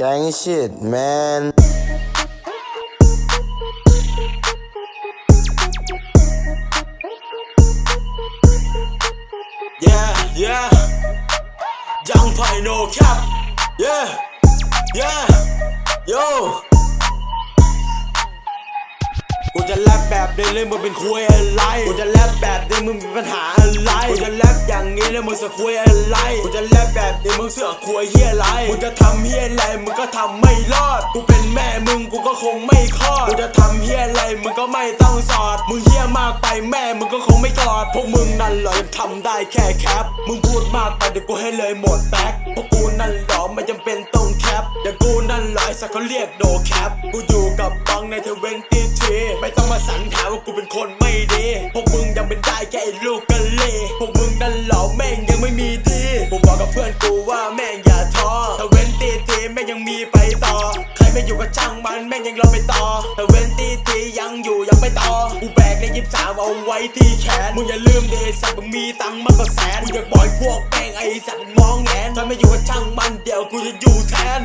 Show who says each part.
Speaker 1: Gang shit, man.
Speaker 2: Yeah, yeah. Young Pai no cap. Yeah, yeah. Yo. กูจะแรปแบบนี้เลยมึงเป็นคุยอะไร กูจะแรปแบบนี้มึงมีปัญหาอะไร กูจะแรปอย่างนี้แล้วมึงเสือกคุยอะไร กูจะแรปแบบนี้มึงเสือกคุยเฮียอะไรมึงจะทำเฮียอะไรมึงก็ทำไม่รอด กูเป็นแม่มึงกูก็คงไม่คลอด กูจะทำเฮียอะไรมึงก็ไม่ต้องสอด มึงเฮียมากไปแม่มึงก็คงไม่กอด พวกมึงนั่นหรอยังทำได้แค่แคป มึงพูดมากไปเดี๋ยวกูให้เลยหมดแบ็คพวกกูนั่นหรอไม่จำเป็นต้องแคปอย่า งกูนั่นเหรอไอ้สักเขาเรียกโดแคปกูอยู่กับบังในเทเวนตี้ทีไม่ต้องมาสรรหาว่ากูเป็นคนไม่ดี พวกมึงยังเป็นได้แค่ไอ้ลูกกะเลพวกมึงนั่นเหรอแม่งยังไม่มีดีกูบอกกับเพื่อนกูว่าแม่งอย่าท้อเทเวนตี้ทีแม่งยังมีไปต่อ ใครไม่อยู่ก็ช่างมันแม่งยังรอไปต่อเทเวนตี้ทียังอยู่ยังไม่ต่อกูแบกในยิบสามเอาไว้ที่แขนมึงอย่าลืมเดสัตว์มึงมีตังค์มากกว่าแสนมึงอยากปล่อยพวกแม่งไอ้สัตว์มันมองแงนถ้าไม่อยู่ก็ช่างมันเดี๋ยวกูจะอยู่แทน